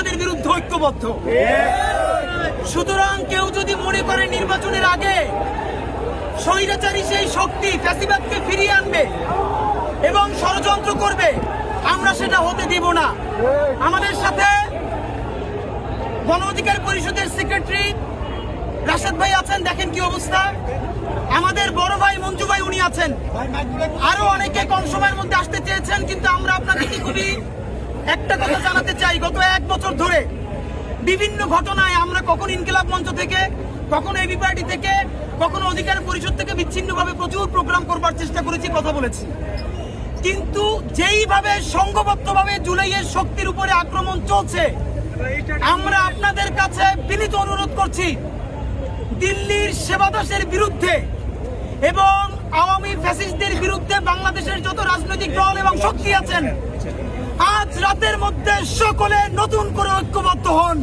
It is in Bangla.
ফ্যাসিবাদের বিরুদ্ধে ঐক্যবদ্ধ। সুতরাং কেউ যদি মনে করে নির্বাচনের আগে স্বৈরাচারী সেই শক্তি ফ্যাসিবাদকে ফিরিয়ে আনবে এবং ষড়যন্ত্র করবে, আমরা সেটা হতে দিব না। আমাদের সাথে গণ অধিকার পরিষদের সেক্রেটারি রাশেদ ভাই আছেন, দেখেন কি অবস্থা। আমাদের বড় ভাই মঞ্জু ভাই উনি আছেন। আরও অনেকে কম সময়ের মধ্যে আসতে চেয়েছেন, কিন্তু আমরা আপনাদেরকে খুবই একটা কথা জানাতে চাই। বিভিন্ন ঘটনায় আমরা কখন ইনকিলাব মঞ্চ থেকে, কখনো এবি পার্টি থেকে, কখনো অধিকার পরিষদ থেকে বিচ্ছিন্নভাবে প্রচুর প্রোগ্রাম করবার চেষ্টা করেছি, কথা বলেছি। কিন্তু যেইভাবে সংঘবদ্ধভাবে জুলাইয়ের শক্তির উপরে আক্রমণ চলছে, আমরা আপনাদের কাছে বিনীত অনুরোধ করছি, দিল্লির সেবাদাসের বিরুদ্ধে এবং আওয়ামী ফ্যাসিস্টদের বিরুদ্ধে বাংলাদেশের যত রাজনৈতিক দল এবং শক্তি আছেন, আজ রাতের মধ্যে সকলে নতুন করে ঐক্যবদ্ধ হন।